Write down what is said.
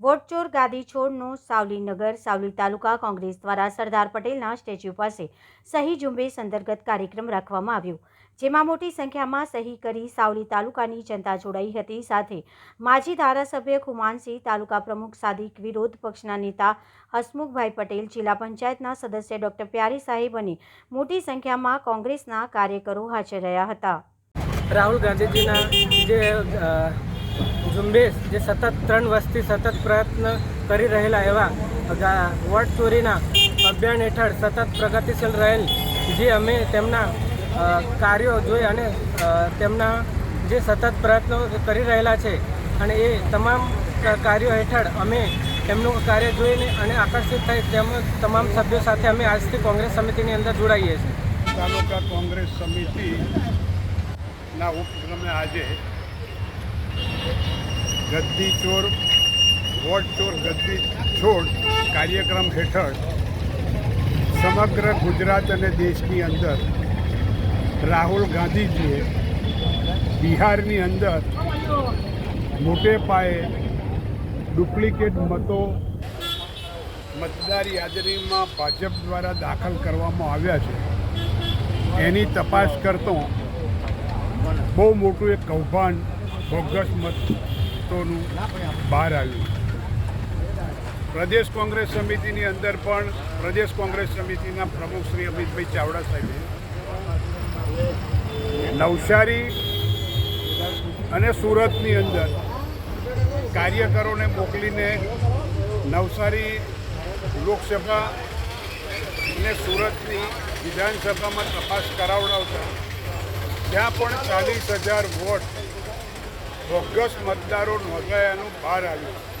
વોટચોર ગાદી છોડનો સાવલીનગર સાવલી તાલુકા કોંગ્રેસ દ્વારા સરદાર પટેલના સ્ટેચ્યુ પાસે સહી ઝુંબેશ અંતર્ગત કાર્યક્રમ રાખવામાં આવ્યો, જેમાં મોટી સંખ્યામાં સહી કરી સાવલી તાલુકાની જનતા જોડાઈ હતી. સાથે માજી ધારાસભ્ય ખુમાનસિંહ, તાલુકા પ્રમુખ સાદિક વિરોધ પક્ષના નેતા હસમુખભાઈ પટેલ, જિલ્લા પંચાયતના સદસ્ય ડોક્ટર પ્યારી સાહેબ અને મોટી સંખ્યામાં કોંગ્રેસના કાર્યકરો હાજર રહ્યા હતા. રાહુલ ગાંધીજીના જે ઝુંબેશ જે સતત ત્રણ વર્ષથી સતત પ્રયત્ન કરી રહેલા એવા વોટ ચોરીના અભિયાન હેઠળ સતત પ્રગતિશીલ રહેલ જે અમે તેમના કાર્યો જોઈ અને તેમના જે સતત પ્રયત્નો કરી રહેલા છે. અને એ તમામ કાર્યો હેઠળ અમે એમનું કાર્ય જોઈને અને આકર્ષિત થઈ તેમ તમામ સભ્યો સાથે અમે આજથી કોંગ્રેસ સમિતિની અંદર જોડાઈએ છીએ. તાલુકા કોંગ્રેસ સમિતિના ઉપક્રમે આજે ગદ્દી ચોર, વોટ ચોર, ગદ્દી છોડ કાર્યક્રમ હેઠળ સમગ્ર ગુજરાત અને દેશની અંદર રાહુલ ગાંધીજીએ બિહારની અંદર મોટે પાયે ડુપ્લિકેટ મતો, મતદાર યાદીમાં ભાજપ દ્વારા દાખલ કરવામાં આવ્યા છે. એની તપાસ કરતો બહુ મોટું એક કૌભાંડ, બોગસ મતોનું બહાર આવ્યું. પ્રદેશ કોંગ્રેસ સમિતિની અંદર પણ પ્રદેશ કોંગ્રેસ સમિતિના પ્રમુખ શ્રી અમિતભાઈ ચાવડા સાહેબે નવસારી અને સુરતની અંદર કાર્યકરોને મોકલીને નવસારી લોકસભા અને સુરતની વિધાનસભામાં તપાસ કરાવડાવતા ત્યાં પણ ચાલીસ હજાર વોટ બોગસ મતદારો નોંધાયાનું બહાર આવ્યું.